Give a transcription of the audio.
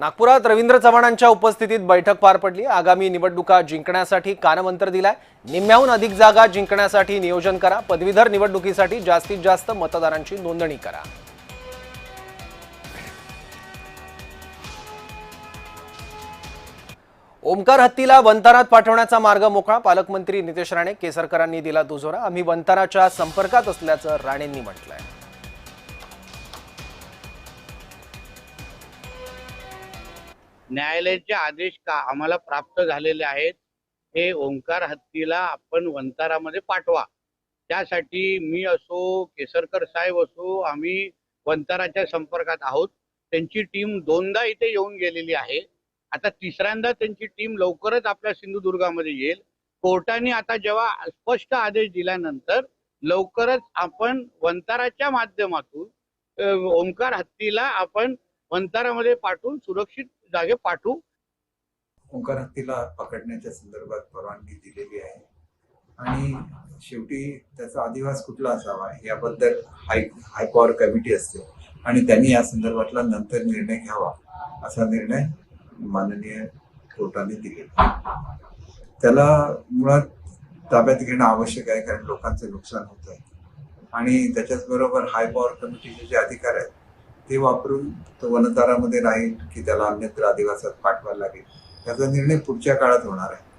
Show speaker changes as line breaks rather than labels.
नागपुरात रवींद्र चव्हाणांच्या उपस्थितीत बैठक पार पडली. आगामी निवडणुका जिंकण्यासाठी कानमंत्र दिलाय. निम्म्याहून अधिक जागा जिंकण्यासाठी नियोजन करा. पदवीधर निवडणुकीसाठी जास्तीत जास्त मतदारांची नोंदणी करा. ओमकार हत्तीला वंतारात पाठवण्याचा मार्ग मोकळा. पालकमंत्री नितेश राणे केसरकरांनी दिला दुजोरा. आम्ही वंताराच्या संपर्कात असल्याचं राणेंनी म्हटलंय.
न्यायालयाचे आदेश का आम्हाला प्राप्त झालेले आहेत हे ओंकार हत्तीला आपण वंतारामध्ये पाठवा. त्यासाठी मी असो केसरकर साहेब असो आम्ही वंताराच्या संपर्कात आहोत. त्यांची टीम दोनदा इथे येऊन गेलेली आहे. आता तिसऱ्यांदा त्यांची टीम लवकरच आपल्या सिंधुदुर्गामध्ये येईल. कोर्टाने आता जेव्हा स्पष्ट आदेश दिल्यानंतर लवकरच आपण वंताराच्या माध्यमातून ओंकार हत्तीला आपण वंतारामध्ये पाठवून सुरक्षित जागे पाठवू.
ओंकार हत्तीला पकडण्याच्या संदर्भात परवानगी दिलेली आहे. आणि शेवटी त्याचा अधिवास कुठला असावा याबद्दल हाय हायपॉवर कमिटी असते. आणि त्यांनी या संदर्भातला नंतर निर्णय घ्यावा असा निर्णय माननीय कोर्टाने दिलेला त्याला मुळात ताब्यात घेणं आवश्यक आहे कारण लोकांचे नुकसान होत आहे आणि त्याच्याच बरोबर हाय पॉवर कमिटीचे जे अधिकार आहेत ते वापरून तो वनतारामध्ये राहील की त्याला अन्यत्र आदिवासात पाठवायला लागेल. त्याचा निर्णय पुढच्या काळात होणार आहे.